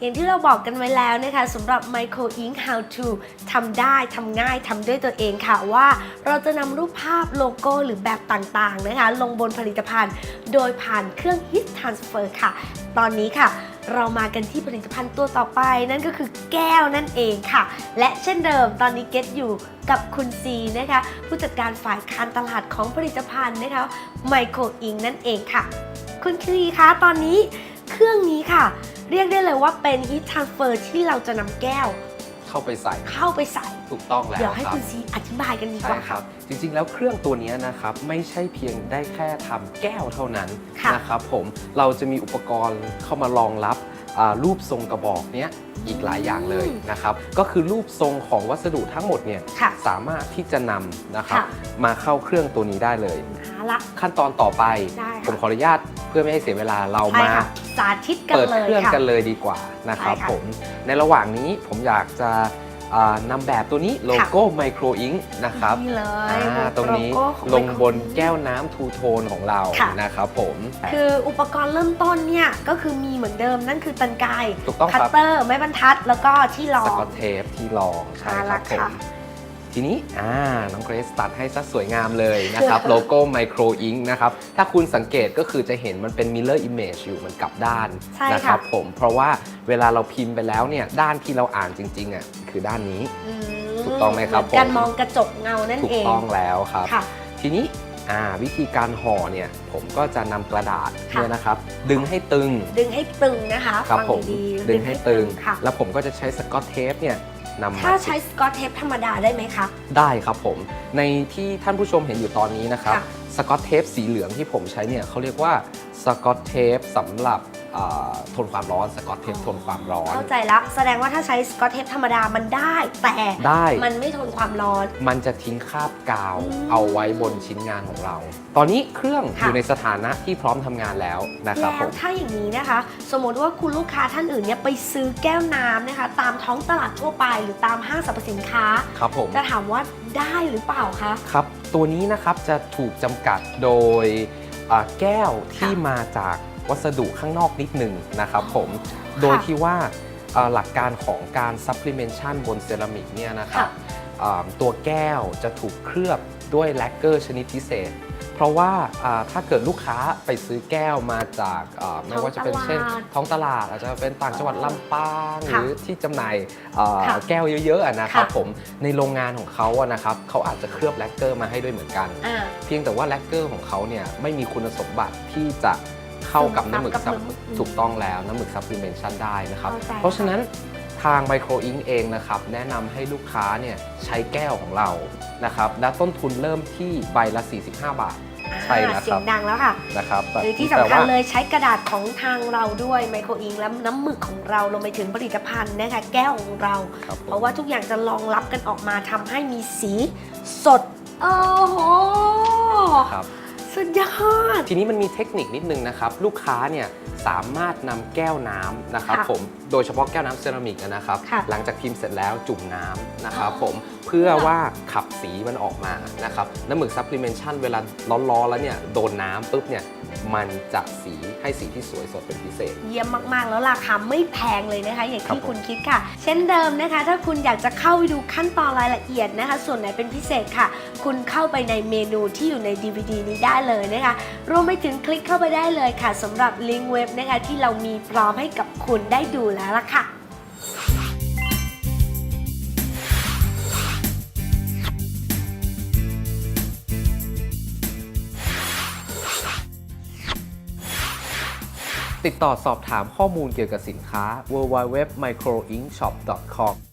อย่างที่เราบอกกันไว้แล้วนะคะสำหรับ Micro Ink How to ทำได้ทำง่ายทำด้วยตัวเองค่ะว่า เราจะนำรูปภาพโลโก้หรือแบบต่างๆนะคะ ลงบนผลิตภัณฑ์ โดยผ่านเครื่อง Heat Transfer ค่ะ ตอนนี้ค่ะเรามากันที่ผลิตภัณฑ์ตัวต่อไปนั่นก็คือแก้วนั่นเองค่ะ และเช่นเดิมตอนนี้เกตอยู่กับคุณซีนะคะ ผู้จัดการฝ่ายการตลาดของผลิตภัณฑ์นะคะ Micro Ink นั่นเองค่ะ คุณซีคะตอนนี้เครื่องนี้ค่ะ เรียกได้เลยว่าเป็น Heat Transfer ที่เราจะนำแก้ว เข้าไปใส่เข้าไปใส่ ถูกต้องแล้วเดี๋ยวให้ครับคุณซีอธิบายกันดีกใช่ว่า ครับ จริงๆ แล้วเครื่องตัวนี้นะครับ ไม่ใช่เพียงได้แค่ทำแก้วเท่านั้นค่ะนะครับผมเราจะมีอุปกรณ์เข้ามารองรับอ่า รูปทรงกระบอกเนี้ยอีกหลายอย่างเลยนะครับ ก็คือรูปทรงของวัสดุทั้งหมดเนี่ยค่ะสามารถที่จะนำนะครับค่ะมาเข้าเครื่องตัวนี้ได้เลยเอาละขั้นตอนต่อไปได้ค่ะผมขออนุญาตเพื่อไม่ให้เสียเวลาเราใช่มาค่ะสาธิตกันเปิดเลยเครื่องค่ะกันเลยดีกว่านะครับใช่ค่ะผมในระหว่างนี้ผมอยากจะอ่า นำแบบตัวนี้โลโก้ไมโครอิงนะครับนี่เลยอ่าตรงนี้โลโก้ของลงบน Micro Ink แก้วน้ำทูโทนของเราค่ะนะครับผม คืออุปกรณ์เริ่มต้นเนี่ยก็คือมีเหมือนเดิมนั่นคือตันไกถูกต้องคัคตรับเตอร์ไม้บรรทัด แล้วก็ที่รอสงกอตเทปที่รองใช่คเอารัละบผมค่ะ ทีนี้อ่าน้องเกรซตัดให้ซะสวยงามเลยนะครับ โลโก้ไมโครอิงนะครับ ถ้าคุณสังเกตก็คือจะเห็นมันเป็น Mirror Image อยู่มันกลับด้านใช่นะคค่ะรับผมเพราะว่าเวลาเราพิมพ์ไปแล้วเนี่ย ด้านที่เราอ่านจริงๆอะคือด้านนี้อืมถูกต้องไหมครับเอนการผมมองกระจกเงานั่นถูเอกงต้องแล้วครับค่ะทีนี้อ่าวิธีการห่อเนี่ยผมก็จะนำกระดาษค่ะเนี่ยนะครับ ดึงให้ตึง ดึงให้ตึงนะคะครับฟังผมดีๆดึงให้ตึงค่ะแล้วผมก็จะใช้สกอตเทปเนี่ย นำมาถ้าติใช้ดสกอตเทปธรรมดาได้ไหมคะ ได้ครับผม ในที่ท่านผู้ชมเห็นอยู่ตอนนี้นะครับ ค่ะ สกอตเทปสีเหลืองที่ผมใช้เนี่ยเขาเรียกว่าสกอตเทปสำหรับอ่า ทนความร้อนสกอตเทปทนความร้อน เข้าใจแล้วแสดงว่าถ้าใช้สกอตเทปธรรมดามันได้ แต่ได้ มันไม่ทนความร้อน มันจะทิ้งคราบกาวอืมเอาไว้บนชิ้นงานของเรา ตอนนี้เครื่องค่ะอยู่ในสถานะที่พร้อมทำงานแล้วนะครับผแล้วมถ้าอย่างนี้นะคะ สมมติว่าคุณลูกค้าท่านอื่นเนี่ยไปซื้อแก้วน้ำนะคะ ตามท้องตลาดทั่วไป หรือตามห้างสรรพสินค้าครับผมจะถามว่าได้หรือเปล่าคะครับ ตัวนี้นะครับจะถูกจำกัดโดยอ่าแก้วที่มาจากวัสดุข้างนอกนิดหนึ่งนะครับผมโดยที่ว่าอ่าหลักการของการ supplementation บนเซรามิกเนี่ยนะครับค่ะอ่าตัวแก้วจะถูกเคลือบด้วยแลกเกอร์ชนิดพิเศษ เพราะว่าอ่าถ้าเกิดลูกค้าไปซื้อแก้วมาจากอ่าไม่ว่าจะเป็นท้องตลาดเช่น ท้องตลาดอาจจะเป็นต่างจังหวัดลำปางหค่ะรือที่จำหน่ายอ่าค่ะแก้วเยอะๆอะนะครับค่ะผมในโรงงานของเขาอะนะครับเขาอาจจะเคลือบแลกเกอร์มาให้ด้วยเหมือนกันอ่าเพียงแต่ว่าแลกเกอร์ของเขาเนี่ยไม่มีคุณสมบัติที่จะ เข้ากับน้ำหมึกกับซับน้ำหมึกถูกต้องแล้วน้ำหมึกซับพลีเมนชันได้นะครับเข้าใจเพราะฉะนั้นทางไมโครอิงเองนะครับแนะนำให้ลูกค้าเนี่ยใช้แก้วของเรานะครับและต้นทุนเริ่มที่ใบละ 45 บาทใช่แล้วครับเสียงดังแล้วค่ะนะครับหรือที่แต่สำคัญว่าเลยใช้กระดาษของทางเราด้วยไมโครอิงและน้ำหมึกของเรารวมไปถึงผลิตภัณฑ์นะคะแก้วของเราครับผมเพราะว่าทุกอย่างจะรองรับกันออกมาทำให้มีสีสด โอ้โหครับ สุดยอด ทีนี้มันมีเทคนิคนิดนึงนะครับ ลูกค้าเนี่ยสามารถนำแก้วน้ำนะครับค่ะผมโดยเฉพาะแก้วน้ำเซรามิกนะครับ ค่ะหลังจากพิมพ์เสร็จแล้วจุ่มน้ำนะครับอ๋อผมเพื่อว่าขับสีมันออกมานะครับน้ำหมึกซัพพลีเมนชันเวลาร้อนๆแล้วเนี่ยโดนน้ำปุ๊บเนี่ยมันจะสีให้สีที่สวยสดเป็นพิเศษ เยี่ยมมาก ๆ แล้วราคาไม่แพงเลยนะคะ อย่างครับที่ผม คุณคิดค่ะ เช่นเดิมนะคะ ถ้าคุณอยากจะเข้าไปดูขั้นตอนรายละเอียดนะคะ ส่วนไหนเป็นพิเศษค่ะ คุณเข้าไปในเมนูที่อยู่ใน DVD นี้ได้เลยนะคะรวมไปถึงคลิกเข้าไปได้เลยค่ะสำหรับลิงก์เว็บนะคะที่เรามีพร้อมให้กับคุณได้ดูแล้วล่ะค่ะติดต่อสอบถามข้อมูลเกี่ยวกับสินค้า www.microinkshop.com